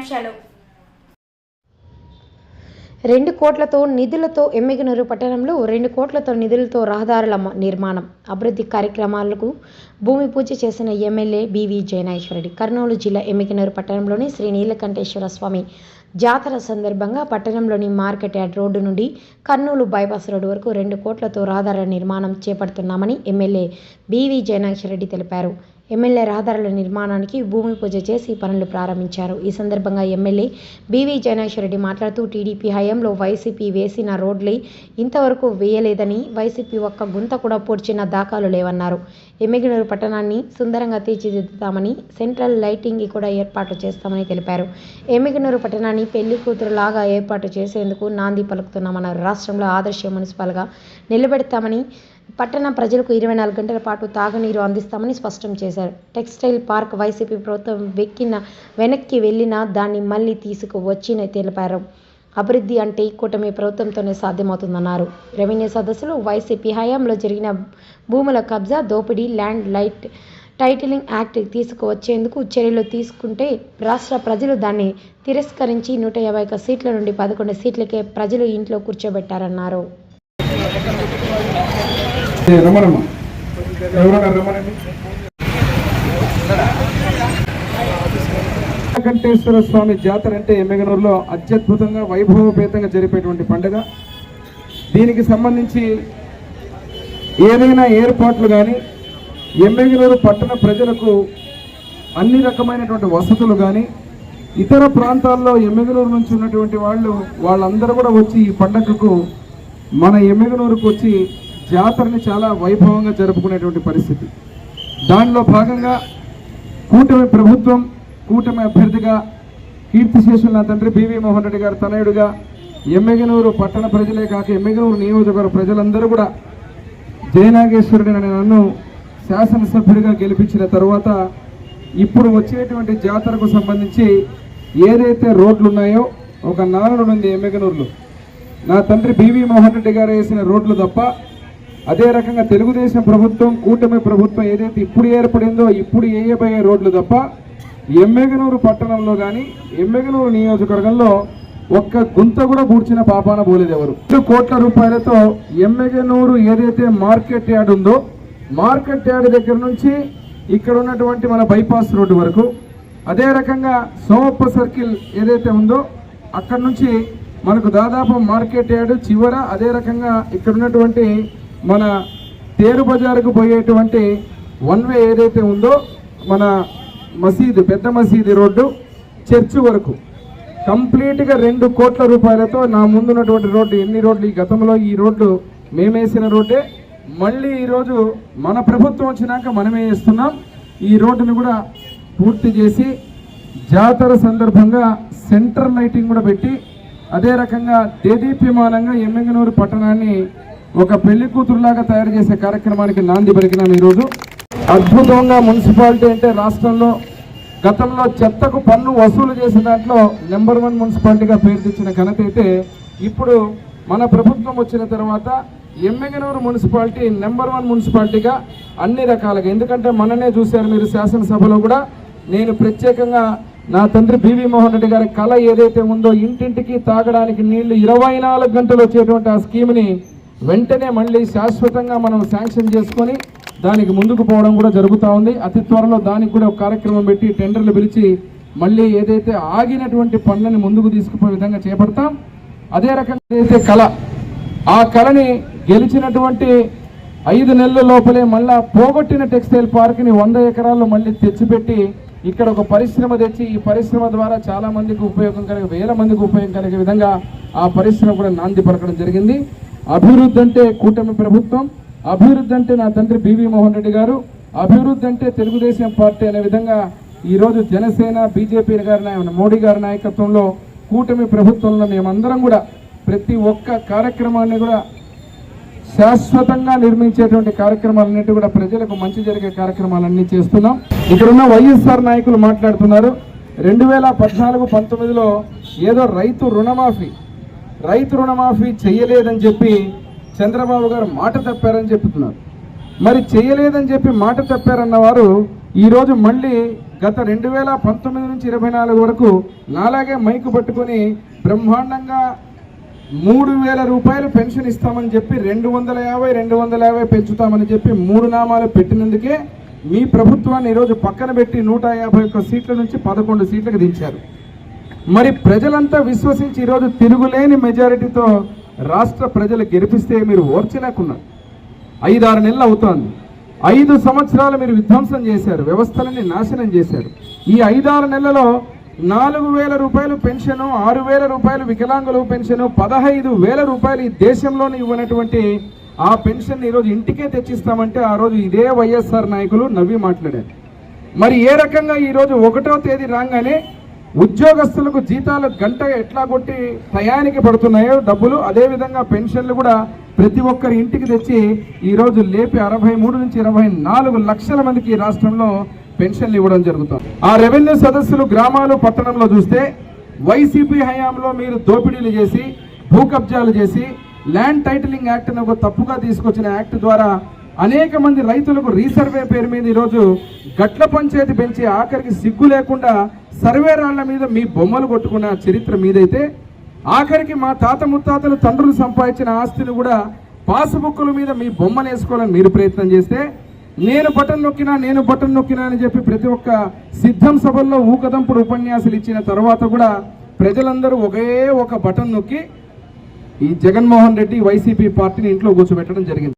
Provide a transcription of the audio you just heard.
ముఖ్యాంశాలు రెండు కోట్లతో నిధులతో ఎమ్మిగనూరు పట్టణంలో రెండు కోట్లతో నిధులతో రహదారుల నిర్మాణం. అభివృద్ధి కార్యక్రమాలకు భూమి పూజ చేసిన ఎమ్మెల్యే బివి జయనాయేశ్వరరెడ్డి. కర్నూలు జిల్లా ఎమ్మిగనూరు పట్టణంలోని శ్రీ నీలకంఠేశ్వర స్వామి జాతర సందర్భంగా పట్టణంలోని మార్కెట్ యార్డ్ రోడ్డు నుండి కర్నూలు బైపాస్ రోడ్డు వరకు రెండు కోట్లతో రహదారుల నిర్మాణం చేపడుతున్నామని ఎమ్మెల్యే బీవీ జయనాక్షరెడ్డి తెలిపారు. ఎమ్మెల్యే రహదారుల నిర్మాణానికి భూమి పూజ చేసి పనులు ప్రారంభించారు. ఈ సందర్భంగా ఎమ్మెల్యే బీవీ జయనాక్షరెడ్డి మాట్లాడుతూ టీడీపీ హయాంలో వైసీపీ వేసిన రోడ్లే ఇంతవరకు వేయలేదని వైసీపీ ఒక్క గుంత కూడా పూడ్చిన దాఖలు లేవన్నారు. ఎమ్మిగనూరు పట్టణాన్ని సుందరంగా తీర్చిదిద్దుతామని సెంట్రల్ లైటింగ్ కూడా ఏర్పాటు చేస్తామని తెలిపారు. ఎమ్మిగనూరు పట్టణాన్ని పెళ్ళి కూతురులాగా ఏర్పాటు చేసేందుకు నాంది పలుకుతున్నామన్నారు రాష్ట్రంలో ఆదర్శ మున్సిపల్గా నిలబెడతామని పట్టణ ప్రజలకు ఇరవై నాలుగు గంటల పాటు తాగునీరు అందిస్తామని స్పష్టం చేశారు. టెక్స్టైల్ పార్క్ వైసీపీ ప్రభుత్వం వెక్కిన వెనక్కి వెళ్ళినా దాన్ని మళ్ళీ తీసుకువచ్చిన తెలిపారు. అభివృద్ధి అంటే కూటమి ప్రభుత్వంతోనే సాధ్యమవుతుందన్నారు. రెవెన్యూ సదస్సులో వైసీపీ హయాంలో జరిగిన భూముల కబ్జా దోపిడీ ల్యాండ్ లైట్ టైటిలింగ్ యాక్ట్ తీసుకువచ్చేందుకు చర్యలు తీసుకుంటే రాష్ట్ర ప్రజలు దాన్ని తిరస్కరించి నూట యాభై ఒక్క సీట్ల నుండి పదకొండు సీట్లకే ప్రజలు ఇంట్లో కూర్చోబెట్టారన్నారు. వెంకటేశ్వర స్వామి జాతర అంటే ఎమ్మెగనూరులో అత్యద్భుతంగా వైభవపేతంగా జరిపేటువంటి పండుగ. దీనికి సంబంధించి ఏదైనా ఏర్పాట్లు కానీ ఎమ్మెగనూరు పట్టణ ప్రజలకు అన్ని రకమైనటువంటి వసతులు కానీ ఇతర ప్రాంతాల్లో ఎమ్మెగనూరు నుంచి ఉన్నటువంటి వాళ్ళు వాళ్ళందరూ కూడా వచ్చి ఈ పండగకు మన ఎమ్మెగనూరుకు వచ్చి జాతరని చాలా వైభవంగా జరుపుకునేటువంటి పరిస్థితి. దానిలో భాగంగా కూటమి ప్రభుత్వం కూటమి అభ్యర్థిగా కీర్తిశేషులు నా తండ్రి బివి మోహన్ రెడ్డి గారు తనయుడుగా ఎమ్మెగనూరు పట్టణ ప్రజలే కాక ఎమ్మెగనూరు నియోజకవర్గ ప్రజలందరూ కూడా జయనాగేశ్వరుడిని అనే నన్ను శాసనసభ్యుడిగా గెలిపించిన తర్వాత ఇప్పుడు వచ్చేటువంటి జాతరకు సంబంధించి ఏదైతే రోడ్లు ఉన్నాయో ఒక నానుడు ఉంది ఎమ్మెగనూరులో. నా తండ్రి బివి మోహన్ రెడ్డి గారు వేసిన రోడ్లు తప్ప అదే రకంగా తెలుగుదేశం ప్రభుత్వం కూటమి ప్రభుత్వం ఏదైతే ఇప్పుడు ఏర్పడిందో ఇప్పుడు వేయబోయే రోడ్లు తప్ప ఎమ్మెగనూరు పట్టణంలో కానీ ఎమ్మెగనూరు నియోజకవర్గంలో ఒక్క గుంత కూడా కూర్చిన పాపాన పోలేదు ఎవరు రెండు కోట్ల రూపాయలతో ఎమ్మెగనూరు ఏదైతే మార్కెట్ యార్డ్ ఉందో మార్కెట్ యార్డ్ దగ్గర నుంచి ఇక్కడ ఉన్నటువంటి మన బైపాస్ రోడ్డు వరకు. అదే రకంగా సోమప్ప సర్కిల్ ఏదైతే ఉందో అక్కడ నుంచి మనకు దాదాపు మార్కెట్ యార్డ్ చివర అదే రకంగా ఇక్కడ ఉన్నటువంటి మన తేరు బజారుకు పోయేటువంటి వన్ వే ఏదైతే ఉందో మన మసీదు పెద్ద మసీదు రోడ్డు చర్చ్ వరకు. కంప్లీట్గా రెండు కోట్ల రూపాయలతో నా ముందున్నటువంటి రోడ్డు ఎన్ని రోడ్లు? ఈ గతంలో ఈ రోడ్లు మేమేసిన రోడ్డే. మళ్ళీ ఈరోజు మన ప్రభుత్వం వచ్చినాక మనమే ఇస్తున్నాం ఈ రోడ్డును కూడా పూర్తి చేసి జాతర సందర్భంగా సెంటర్ లైటింగ్ కూడా పెట్టి అదే రకంగా దేదీప్యమానంగా ఎమ్మెగనూరు పట్టణాన్ని ఒక పెళ్ళి కూతురులాగా తయారు చేసే కార్యక్రమానికి నాంది పలికినాం ఈరోజు. అద్భుతంగా మున్సిపాలిటీ అంటే రాష్ట్రంలో గతంలో చెత్తకు పన్ను వసూలు చేసిన దాంట్లో నెంబర్ వన్ మున్సిపాలిటీగా పేరు తెచ్చిన ఘనత అయితే ఇప్పుడు మన ప్రభుత్వం వచ్చిన తర్వాత ఎమ్మెగనూరు మున్సిపాలిటీ నెంబర్ వన్ మున్సిపాలిటీగా అన్ని రకాలుగా. ఎందుకంటే మననే చూశారు మీరు శాసనసభలో కూడా నేను ప్రత్యేకంగా నా తండ్రి బివి మోహన్ రెడ్డి గారి కళ ఏదైతే ఉందో ఇంటింటికి తాగడానికి నీళ్ళు ఇరవై నాలుగు గంటలు వచ్చేటువంటి ఆ స్కీమ్ని వెంటనే మళ్ళీ శాశ్వతంగా మనం శాంక్షన్ చేసుకొని దానికి ముందుకు పోవడం కూడా జరుగుతూ ఉంది. అతి త్వరలో దానికి కూడా ఒక కార్యక్రమం పెట్టి టెండర్లు పిలిచి మళ్ళీ ఏదైతే ఆగినటువంటి పనులని ముందుకు తీసుకుపోయే విధంగా చేపడతాం. అదే రకంగా ఏదైతే కళ ఆ కళని గెలిచినటువంటి ఐదు నెలల లోపలే మళ్ళా పోగొట్టిన టెక్స్టైల్ పార్క్ని వంద ఎకరాల్లో మళ్ళీ తెచ్చిపెట్టి ఇక్కడ ఒక పరిశ్రమ తెచ్చి ఈ పరిశ్రమ ద్వారా చాలా మందికి ఉపయోగం కలిగే వేల మందికి ఉపయోగం కలిగే విధంగా ఆ పరిశ్రమ కూడా నాంది పలకడం జరిగింది. అభివృద్ధి అంటే కూటమి ప్రభుత్వం అభివృద్ధి అంటే నా తండ్రి బివి మోహన్ రెడ్డి గారు అభివృద్ధి అంటే తెలుగుదేశం పార్టీ అనే విధంగా ఈరోజు జనసేన బీజేపీ గారి నాయన మోడీ గారి నాయకత్వంలో కూటమి ప్రభుత్వంలో మేమందరం కూడా ప్రతి ఒక్క కార్యక్రమాన్ని కూడా శాశ్వతంగా నిర్మించేటువంటి కార్యక్రమాలన్నిటి కూడా ప్రజలకు మంచి జరిగే కార్యక్రమాలన్నీ చేస్తున్నాం. ఇక్కడున్న వైఎస్ఆర్ నాయకులు మాట్లాడుతున్నారు. రెండు వేల పద్నాలుగు పంతొమ్మిదిలో ఏదో రైతు రుణమాఫీ రైతు రుణమాఫీ చేయలేదని చెప్పి చంద్రబాబు గారు మాట తప్పారని చెప్తున్నారు. మరి చేయలేదని చెప్పి మాట తప్పారన్న వారు ఈరోజు మళ్ళీ గత రెండు వేల పంతొమ్మిది నుంచి ఇరవై నాలుగు వరకు నాలాగే మైకు పట్టుకొని బ్రహ్మాండంగా మూడు వేల రూపాయలు పెన్షన్ ఇస్తామని చెప్పి రెండు వందల యాభై రెండు వందల యాభై పెంచుతామని చెప్పి మూడు నామాలు పెట్టినందుకే మీ ప్రభుత్వాన్ని ఈరోజు పక్కన పెట్టి నూట యాభై ఒక్క సీట్ల నుంచి పదకొండు సీట్లకు దించారు. మరి ప్రజలంతా విశ్వసించి ఈరోజు తిరుగులేని మెజారిటీతో రాష్ట్ర ప్రజలు గెలిపిస్తే మీరు ఓర్చలేకున్నారు. ఐదారు నెలలు అవుతోంది. ఐదు సంవత్సరాలు మీరు విధ్వంసం చేశారు. వ్యవస్థలని నాశనం చేశారు. ఈ ఐదారు నెలలో నాలుగు వేల రూపాయలు పెన్షను ఆరు వేల రూపాయలు వికలాంగులు పెన్షను పదహైదు వేల రూపాయలు ఈ దేశంలోనే ఇవ్వనటువంటి ఆ పెన్షన్ ఈరోజు ఇంటికే తెచ్చిస్తామంటే ఆ రోజు ఇదే వైఎస్ఆర్ నాయకులు నవ్వి మాట్లాడారు. మరి ఏ రకంగా ఈరోజు ఒకటో తేదీ రాగానే ఉద్యోగస్తులకు జీతాలు గంట ఎట్లా కొట్టి టయానికి పడుతున్నాయో డబ్బులు అదేవిధంగా పెన్షన్లు కూడా ప్రతి ఒక్కరి ఇంటికి తెచ్చి ఈరోజు లేపి అరవై మూడు నుంచి ఇరవై నాలుగు లక్షల మందికి ఈ రాష్ట్రంలో పెన్షన్లు ఇవ్వడం జరుగుతుంది. ఆ రెవెన్యూ సదస్సులు గ్రామాలు పట్టణంలో చూస్తే వైసీపీ హయాంలో మీరు దోపిడీలు చేసి భూ కబ్జాలు చేసి ల్యాండ్ టైటిలింగ్ యాక్ట్ ఒక తప్పుగా తీసుకొచ్చిన యాక్ట్ ద్వారా అనేక మంది రైతులకు రీసర్వే పేరు మీద ఈరోజు గట్ల పంచాయతీ పెంచి ఆఖరికి సిగ్గు లేకుండా సర్వే రాళ్ళ మీద మీ బొమ్మలు కొట్టుకున్న చరిత్ర మీదైతే ఆఖరికి మా తాత ముత్తాతలు తండ్రులు సంపాదించిన ఆస్తిని కూడా పాసుబుక్కుల మీద మీ బొమ్మలు వేసుకోవాలని మీరు ప్రయత్నం చేస్తే నేను బటన్ నొక్కినా నేను బటన్ నొక్కినా అని చెప్పి ప్రతి ఒక్క సిద్ధం సభల్లో ఊకదంపుడు ఉపన్యాసాలు ఇచ్చిన తర్వాత కూడా ప్రజలందరూ ఒకే ఒక బటన్ నొక్కి ఈ జగన్మోహన్ రెడ్డి వైసీపీ పార్టీని ఇంట్లో కూర్చోబెట్టడం జరిగింది.